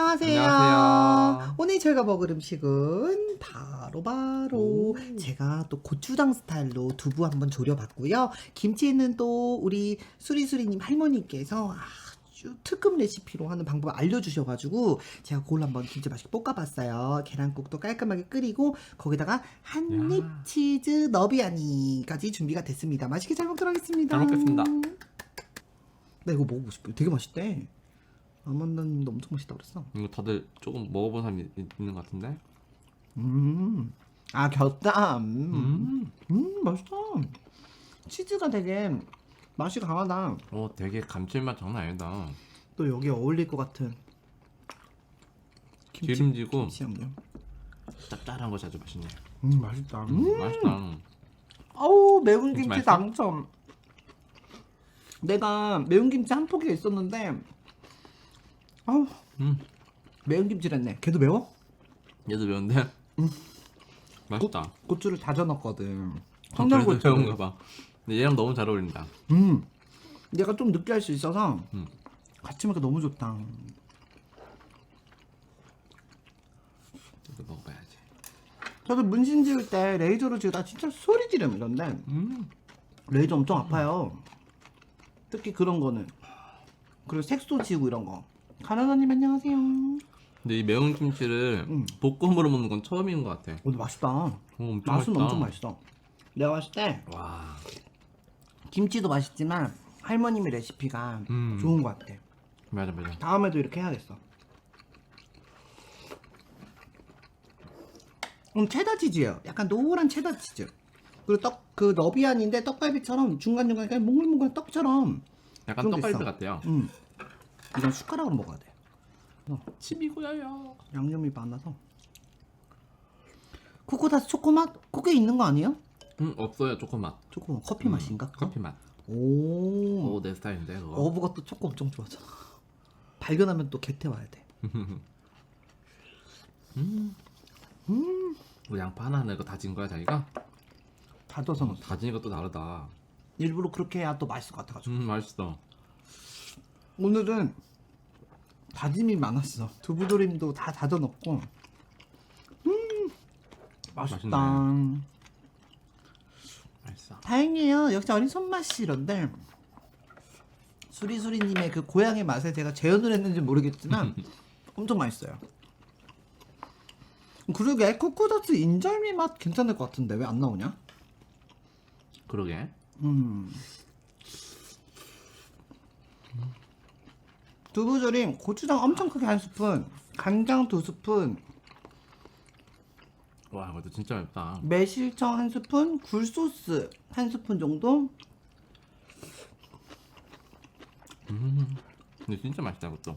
안녕하세요. 안녕하세요. 오늘 저희가 먹을 음식은 바로 바로 오. 제가 또 고추장 스타일로 두부 한번 졸여봤고요. 김치는 또 우리 수리수리님 할머니께서 아주 특급 레시피로 하는 방법 알려주셔가지고 제가 그걸로 한번 김치 맛있게 볶아봤어요. 계란국도 깔끔하게 끓이고 거기다가 한입 야. 치즈 너비아니까지 준비가 됐습니다. 맛있게 잘 먹도록 하겠습니다. 잘 먹겠습니다. 나 이거 먹어보고 싶어요. 되게 맛있대. 아만다님도 엄청 맛있다 그랬어. 이거 다들 조금 먹어본 사람이 있- 있는 것 같은데? 음. 아, 곁다. 음. 음. 음, 맛있다. 치즈가 되게 맛이 강하다. 어, 되게 감칠맛 장난 아니다. 또 여기 어울릴 것 같은 김치, 기름지고 김치 양념. 짭짤한 것이 아주 맛있네. 음, 맛있다. 음, 음. 맛있다. 어우, 매운 김치 김치 맛있어? 당첨. 내가 매운 김치 한 포기가 있었는데, 아우, 음, 매운 김치랬네. 걔도 매워? 얘도 매운데? 맛있다. 고 추를 다져 넣었거든. 어, 청양고추. 매운가 봐. 근데 얘랑 너무 잘 어울린다. 음. 얘가 좀 느끼할 수 있어서 음. 같이 먹으니까 너무 좋다. 이거 먹어봐야지. 저도 문신 지을 때 레이저로 지우다 진짜 소리 지름 이런데 음, 레이저 엄청 아파요. 특히 그런 거는 그리고 색소 지우고 이런 거. 가나다님 안녕하세요. 근데 이 매운 김치를 음. 볶음으로 먹는 건 처음인 것 같아. 오늘 맛있다. 어, 엄청 맛은 맛있다. 엄청 맛있어. 내가 봤을 때 와, 김치도 맛있지만 할머님의 레시피가 음. 좋은 것 같아. 맞아 맞아. 다음에도 이렇게 해야겠어. 음, 체다 치즈예요. 약간 노란 체다 치즈. 그리고 떡 그 너비 안인데 떡갈비처럼 중간 중간 그냥 몽글몽글 떡처럼. 약간 떡갈비. 같아요. 음. 이건 숟가락으로 먹어야 돼. 침이 고여요. 양념이 많아서. 코코다스 초코맛 코코에 있는 거 아니에요? 음, 없어요 초코맛. 초코 커피 맛인가? 그거? 커피 맛. 오. 오, 내 스타일인데 그거. 어부가 또 초코 엄청 좋아하잖아. 발견하면 또 곁에 와야 돼. 뭐 양파 하나 하나 이거 다진 거야 자기가? 다져서 넣었어. 다지니까 또 다르다. 일부러 그렇게 해야 또 맛있을 것 같아가지고. 음 맛있어. 오늘은 다짐이 많았어. 두부조림도 다 다져 넣고. 음, 맛있다. 맛있어. 다행이에요. 역시 어린 손맛이 이런데 수리수리님의 그 고향의 맛에 제가 재현을 했는지 모르겠지만 엄청 맛있어요. 그러게 코코다스 인절미 맛 괜찮을 것 같은데 왜 안 나오냐? 그러게. 음. 두부조림 고추장 엄청 크게 한 스푼, 간장 두 스푼, 와 이것도 진짜 맵다. 매실청 한 스푼, 굴소스 한 스푼 정도. 근데 진짜 맛있다 이것도.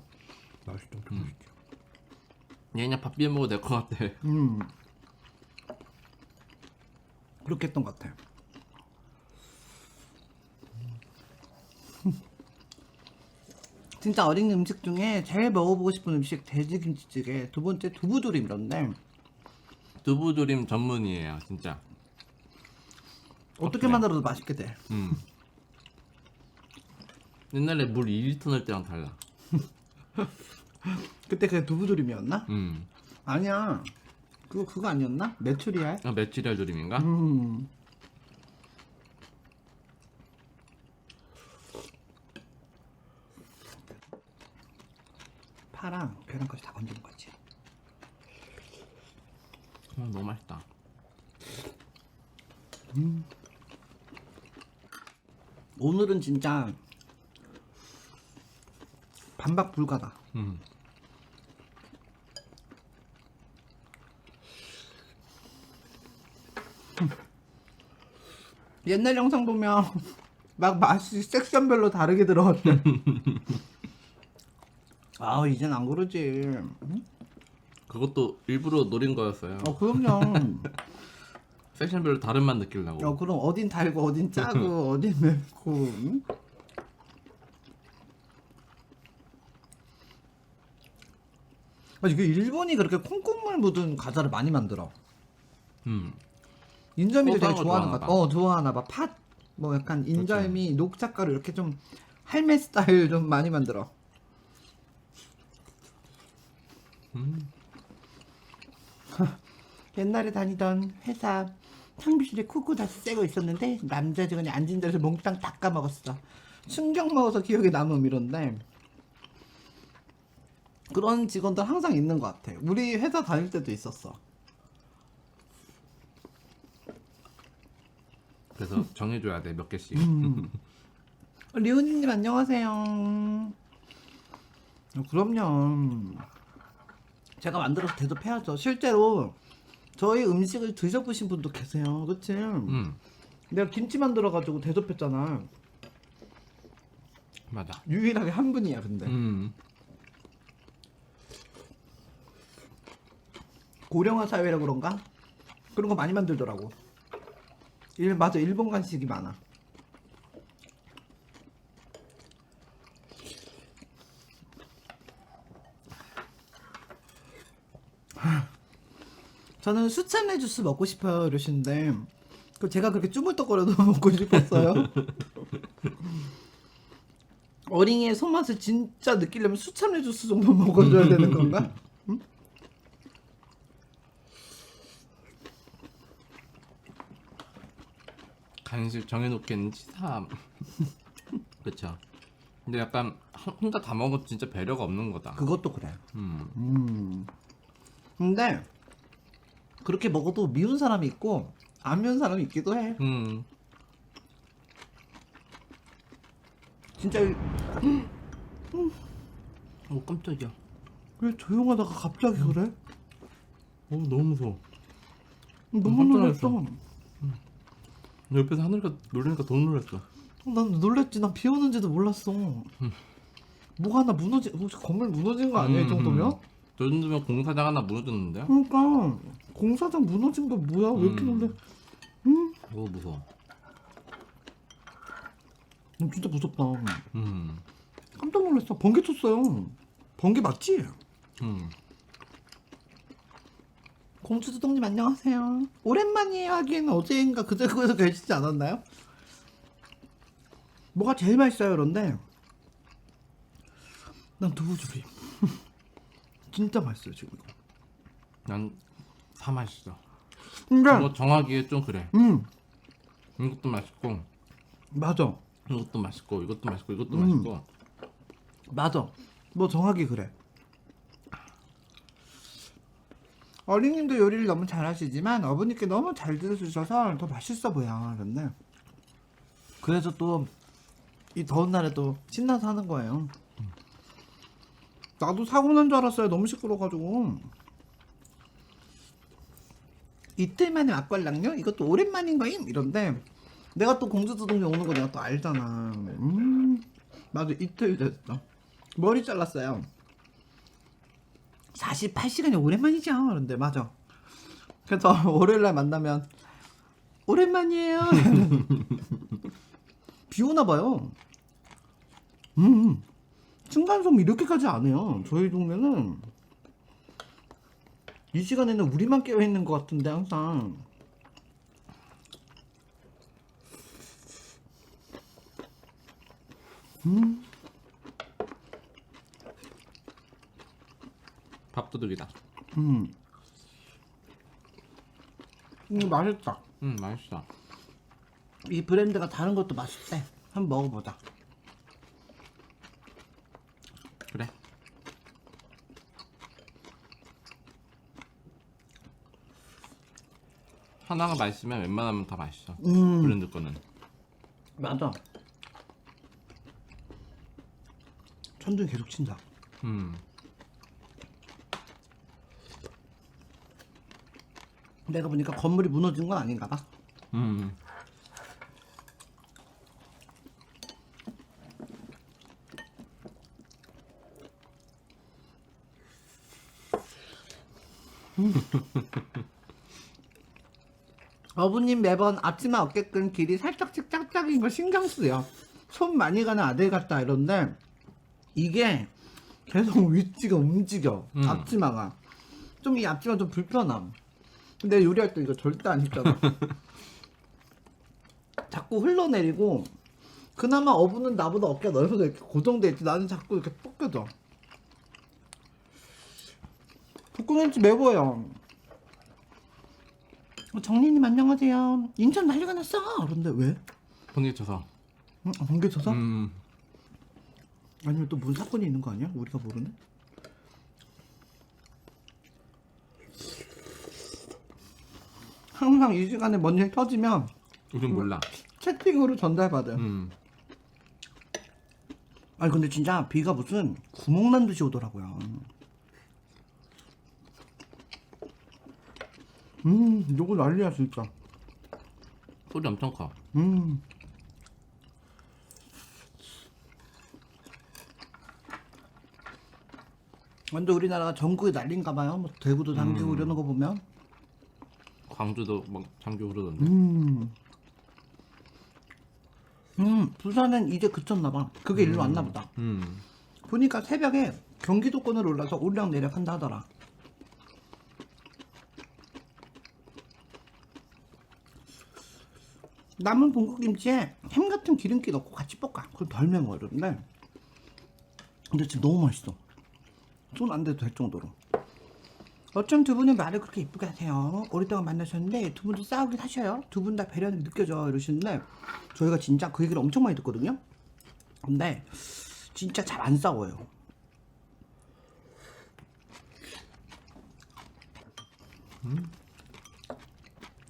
맛있다. 얘 그냥 밥 비벼 먹어도 될 것 같아. 음. 그렇게 했던 것 같아 진짜 어린 음식 중에 제일 먹어보고 싶은 음식 돼지김치찌개 두 번째 두부조림 이런데 두부조림 전문이에요 진짜. 어떻게 그래. 만들어도 맛있게 돼. 음. 옛날에 물 2리터 넣을 때랑 달라. 그때 그게 두부조림이었나? 음. 아니야. 그거 그거 아니었나? 메추리알? 아, 메추리알 조림인가? 음. 파랑 계란까지 다 건드는 거지. 음, 너무 맛있다. 오늘은 진짜 반박 불가다. 음. 옛날 영상 보면 막 맛이 섹션별로 다르게 들어갔대. 아 이젠 안 그러지. 응? 그것도 일부러 노린 거였어요. 어 그럼요. 섹션별로 다른 맛 느끼려고. 어 그럼 어딘 달고 어딘 짜고 어딘 맵고. 응? 아 이게 일본이 그렇게 콩국물 묻은 과자를 많이 만들어. 음. 인절미를 되게 좋아하는 것 같아. 어 좋아하나 봐. 팥, 뭐 약간 인절미, 녹차가루 이렇게 좀 할매 스타일 좀 많이 만들어. 음. 옛날에 다니던 회사 탕비실에 쿠쿠다스 새거 있었는데 남자 직원이 앉은 자리에서 몽땅 다 까먹었어. 충격 먹어서 기억에 남음 이런데 그런 직원들 항상 있는 것 같아. 우리 회사 다닐 때도 있었어. 그래서 정해줘야 돼 몇 개씩. 음. 리오님 안녕하세요. 어, 그럼요. 제가 만들어서 대접해야죠. 실제로 저희 음식을 드셔보신 분도 계세요. 그치? 음 내가 김치 만들어가지고 대접했잖아. 맞아. 유일하게 한 분이야, 근데. 음 고령화 사회라 그런가? 그런 거 많이 만들더라고. 일, 맞아, 일본 간식이 많아. 저는 수참내 주스 먹고 싶어요 이러시는데 그 제가 그렇게 쭈물떡거려도 먹고 싶었어요. 어린이의 손맛을 진짜 느끼려면 수참내 주스 정도 먹어줘야 되는 건가? 간식 정해놓겠는지 사. 그쵸. 근데 약간 한- 혼자 다 먹어도 진짜 배려가 없는 거다. 그것도 그래. 음 음. 근데 그렇게 먹어도 미운 사람이 있고 안 미운 사람이 있기도 해. 음. 진짜 이- 오 깜짝이야. 왜 조용하다가 갑자기 그래? 오 너무 무서워. 너무 깜짝 놀랐어. 옆에서 하늘이가 놀리니까 더 놀랐어. 난 놀랬지. 난 비 오는지도 몰랐어. 뭐가 하나 무너지, 혹시 건물 무너진 거 아니야? 이 음, 정도면? 저 정도면 공사장 하나 무너졌는데? 그러니까 공사장 무너진 거 뭐야? 왜 이렇게 음. 놀래? 오 무서워. 음, 진짜 무섭다. 음. 깜짝 놀랐어. 번개 쳤어요. 번개 맞지? 음. 공주두동님 안녕하세요. 오랜만이에요 하기에는 어제인가 그제그에서 계시지 않았나요? 뭐가 제일 맛있어요 그런데 난 두부조림 진짜 맛있어요 지금 이거. 난 다 맛있어. 근데 이거 정하기에 좀 그래. 음. 이것도 맛있고, 맞아. 이것도 맛있고, 이것도 맛있고, 이것도 음. 맛있고. 맞아. 뭐 정하기 그래. 어린님도 요리를 너무 잘하시지만 어머니께 너무 잘 들어주셔서 더 맛있어 보여. 그런데 그래서 또 이 더운 날에 또 신나서 하는 거예요 나도 사고 난 줄 알았어요. 너무 시끄러워가지고. 이틀 만에 막걸랑요? 이것도 오랜만인 거임? 이런데 내가 또 공주도동에 오는 거 내가 또 알잖아. 음. 맞아 이틀 됐어. 머리 잘랐어요. 48시간이 오랜만이죠. 그런데 맞아. 그래서 월요일날 만나면 오랜만이에요. 비 오나 봐요. 음 층간소음 이렇게까지 안 해요 저희 동네는 이 시간에는 우리만 깨어 있는 것 같은데 항상 밥도둑이다. 음. 음 맛있다 음 맛있어. 이 브랜드가 다른 것도 맛있대 한번 먹어보자 그래. 하나가 맛있으면 웬만하면 다 맛있어. 음 브랜드 거는. 맞아 천둥이 계속 친다 음. 내가 보니까 건물이 무너진 건 아닌가 봐 음. 어부님 매번 앞치마 어깨끈 길이 살짝씩 짝짝인 거 신경 쓰여. 손 많이 가는 아들 같다 이런데 이게 계속 위치가 움직여 음. 앞치마가 좀 이 앞치마 좀 불편함. 근데 요리할 때 이거 절대 안 입잖아. 자꾸 흘러내리고 그나마 어부는 나보다 어깨가 넓어서 이렇게 고정돼 있지 나는 자꾸 이렇게 벗겨져. 꿍인지 매워요. 어, 정리님 안녕하세요. 인천 난리가 났어. 그런데 왜? 번개 쳐서. 응? 번개 쳐서? 음. 아니면 또 무슨 사건이 있는 거 아니야? 우리가 모르는? 항상 이 시간에 뭔 일 터지면 우린 몰라. 채팅으로 전달받아요. 음. 아니 근데 진짜 비가 무슨 구멍 난 듯이 오더라고요. 음, 이거 난리야 진짜. 소리 엄청 커. 음. 완전 우리나라가 전국이 난린가 봐요. 뭐 대구도 잠기고 음. 이러는 거 보면. 광주도 막 잠기 흐르던데. 음. 음, 부산은 이제 그쳤나 봐. 그게 일로 왔나 보다. 음. 보니까 새벽에 경기도권으로 올라서 오르락 내리락 한다 하더라. 남은 봉국김치에 햄 같은 기름기 넣고 같이 볶아. 그럼 덜 매워 이러는데. 근데 지금 너무 맛있어. 손 안 대도 될 정도로. 어쩜 두 분은 말을 그렇게 이쁘게 하세요. 오랫동안 만나셨는데 두 분도 싸우긴 하셔요. 두 분 다 배려는 느껴져 이러시는데 저희가 진짜 그 얘기를 엄청 많이 듣거든요. 근데 진짜 잘 안 싸워요.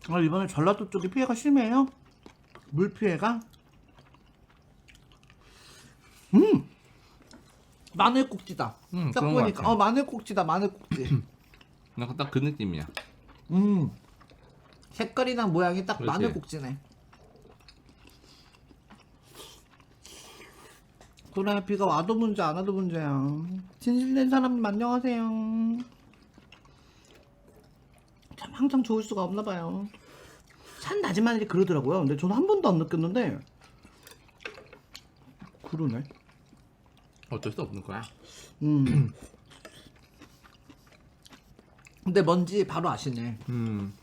아, 이번에 전라도 쪽이 피해가 심해요. 물 피해가. 음, 마늘국지다. 음, 딱 그런 것 보니까 같아. 어 마늘국지다 마늘국지. 약간 딱그 느낌이야. 음, 색깔이랑 모양이 딱 그렇지. 마늘국지네. 그래 비가 와도 문제 안 와도 문제야. 진실된 사람님 안녕하세요. 참 항상 좋을 수가 없나 봐요. 산 일이 그러더라고요. 근데 저는 한 번도 안 느꼈는데 그러네. 어쩔 수 없는 거야. 음. 근데 뭔지 바로 아시네. 음.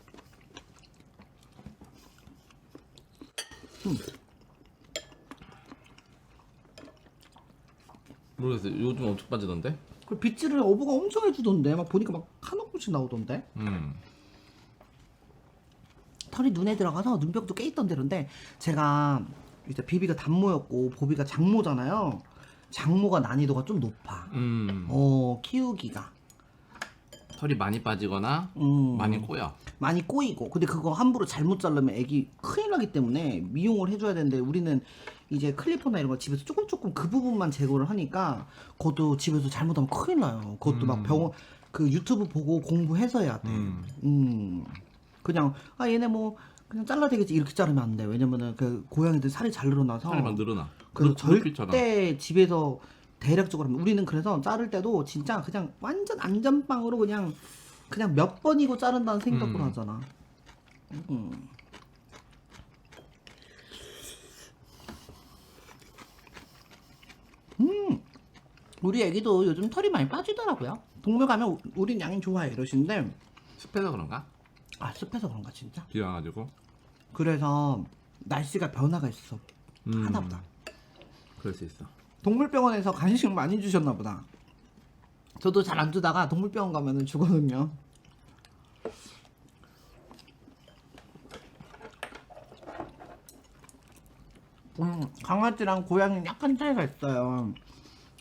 모르겠어. 요즘 엄청 빠지던데. 그 빗질을 어부가 엄청 해주던데 막 보니까 막 하나씩 나오던데 음. 털이 눈에 들어가서 눈병도 깨 있던 데런데 제가 이제 비비가 단모였고 보비가 장모잖아요 장모가 난이도가 좀 높아 음. 어 키우기가 털이 많이 빠지거나 음, 많이 꼬여. 많이 꼬이고 근데 그거 함부로 잘못 자르면 애기 큰일 나기 때문에 미용을 해줘야 되는데 우리는 이제 클리퍼나 이런 거 집에서 조금 조금 그 부분만 제거를 하니까 그것도 집에서 잘못하면 큰일 나요 그것도 막 음. 병원 그 유튜브 보고 공부해서 해야 돼 음. 음. 그냥 아 얘네 뭐 그냥 잘라 되겠지 이렇게 자르면 안 돼. 왜냐면은 그 고양이들 살이 잘 늘어나서 털이 막 늘어나. 그래서. 절대 집에서 대략적으로 하면 우리는 그래서 자를 때도 진짜 그냥 완전 안전빵으로 그냥 그냥 몇 번이고 자른다는 생각으로 음. 하잖아. 음. 음. 우리 애기도 요즘 털이 많이 빠지더라고요. 동물 가면 우- 우린 양이 좋아해 이러시는데 습해서 그런가? 아 습해서 그런가 진짜? 비 와가지고. 그래서 날씨가 변화가 있어 음. 하나보다 그럴 수 있어. 동물병원에서 간식 많이 주셨나 보다 저도 잘 안 주다가 동물병원 가면은 주거든요 음, 강아지랑 고양이는 약간 차이가 있어요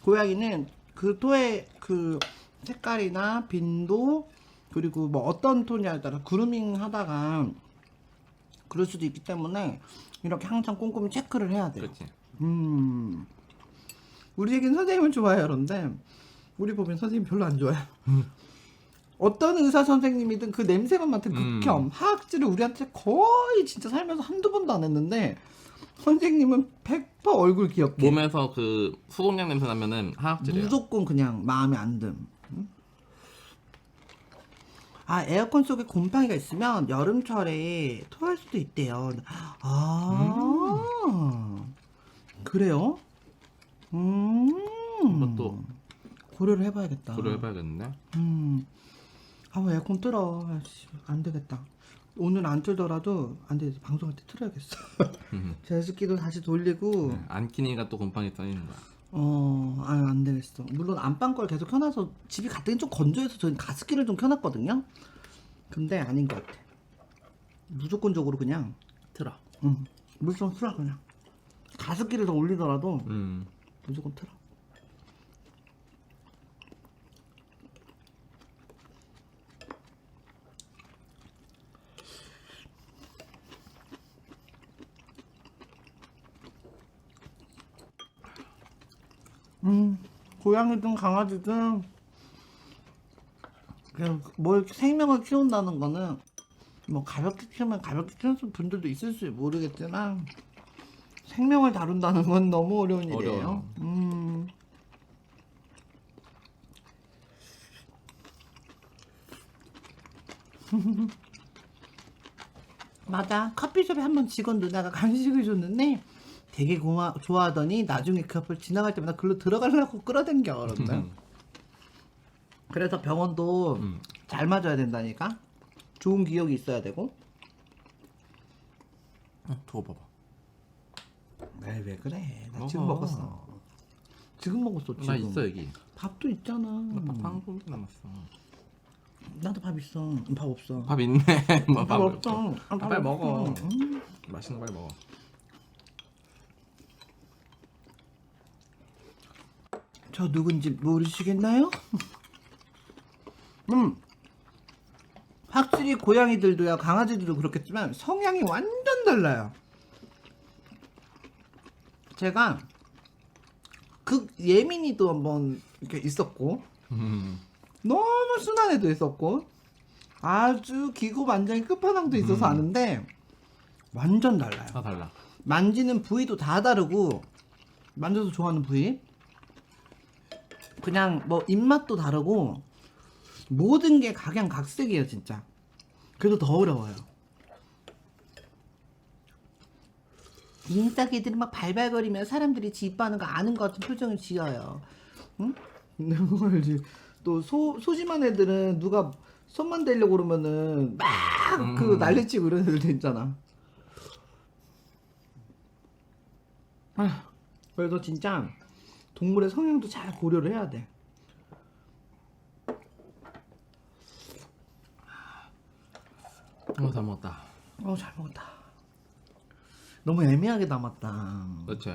고양이는 그 토의 그 색깔이나 빈도 그리고 뭐 어떤 톤이냐에 따라 그루밍 하다가 그럴 수도 있기 때문에 이렇게 항상 꼼꼼히 체크를 해야 돼요. 그렇지. 음. 우리 애기는 선생님을 좋아해요. 그런데 우리 보면 선생님 별로 안 좋아해요. 어떤 의사 선생님이든 그 냄새만 맡은 음. 극혐. 하악질을 우리한테 거의 진짜 살면서 한두 번도 안 했는데 선생님은 100% 얼굴 귀엽게 몸에서 그 수동약 냄새 나면은 하악질이야. 무조건 그냥 마음에 안 듦. 응? 아 에어컨 속에 곰팡이가 있으면 여름철에 토할 수도 있대요. 아 그래요? 음 그것도 고려를 해봐야겠다. 고려해봐야겠는데. 음. 아 에어컨 틀어. 아이씨, 안 되겠다. 오늘 안 틀더라도 안 돼. 방송할 때 틀어야겠어. 음. 제습기도 다시 돌리고. 네, 안키니가 또 곰팡이 쌓이는 거야. 어, 아유 안 되겠어. 물론 안방 걸 계속 켜놔서 집이 가뜩이 좀 건조해서 저희 가습기를 좀 켜놨거든요. 근데 아닌 것 같아. 무조건적으로 그냥 틀어. 응, 물좀 틀어 그냥. 가습기를 더 올리더라도 음. 무조건 틀어. 음, 고양이든 강아지든 그냥 뭘 생명을 키운다는 거는 뭐 가볍게 키우면 가볍게 키우는 분들도 있을지 모르겠지만 생명을 다룬다는 건 너무 어려운 일이에요. 어려워요. 음. 맞아. 커피숍에 한번 직원 누나가 간식을 줬는데 되게 고마, 좋아하더니 나중에 그 앞을 지나갈 때마다 글로 들어가려고 끌어당겨 그런다. 그래서 병원도 음. 잘 맞아야 된다니까. 좋은 기억이 있어야 되고. 어, 두고 봐봐. 왜, 왜 그래? 나 먹어. 지금 먹었어. 지금 먹었어, 지금. 나 있어 여기. 밥도 있잖아. 나밥한 공기 남았어. 나도 밥 있어. 밥 없어. 밥 있네. 뭐 밥 밥 없어. 아, 빨리 먹어. 음. 맛있는 거 빨리 먹어. 저 누군지 모르시겠나요? 음. 확실히 고양이들도야 강아지들도 그렇겠지만 성향이 완전 달라요. 제가 극 예민이도 한번 이렇게 있었고 음. 너무 순한 애도 있었고 아주 기고만장의 끝판왕도 있어서 음. 아는데 완전 달라요. 다 달라. 만지는 부위도 다 다르고 만져서 좋아하는 부위 그냥 뭐 입맛도 다르고 모든 게 각양각색이에요 진짜 그래서 더 어려워요 인싸 개들은 막 발발거리며 사람들이 지빠는 거 아는 것 같은 표정을 지어요 응? 근데 그걸 이제 또 소, 소심한 애들은 누가 손만 대려고 그러면은 막그 음. 난리치고 이런 애들도 있잖아 아휴, 그래서 진짜 동물의 성향도 잘 고려를 해야 돼. 어, 다 먹었다. 어, 잘 먹었다. 너무 애매하게 남았다. 그렇지.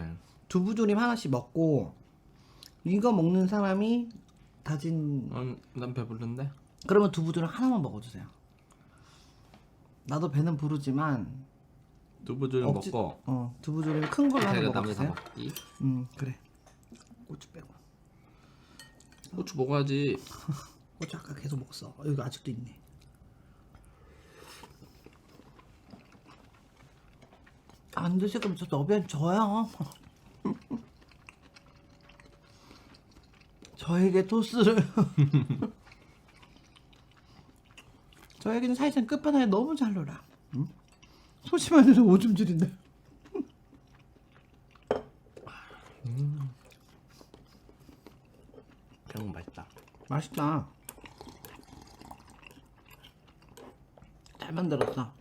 두부조림 하나씩 먹고 이거 먹는 사람이 다진 음, 난 배부른데. 그러면 두부조림 하나만 먹어주세요. 나도 배는 부르지만 두부조림 억지- 먹고 어 두부조림 큰 걸로 하나 다 먹어주세요. 먹기. 음 그래. 고추 빼고. 고추 먹어야지. 고추 아까 계속 먹었어. 어, 여기 아직도 있네. 안 드실 거면 저 너변 줘요. 저에게 토스를. 저에게는 사실상 끝판왕에 너무 잘 놀아. 응? 소심한 애는 오줌질인데. 그런 거 맛있다. 잘 만들었어.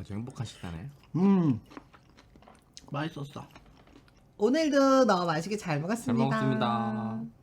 아주 행복한 시간에. 음, 맛있었어. 오늘도 너무 맛있게 잘잘 먹었습니다. 먹었습니다.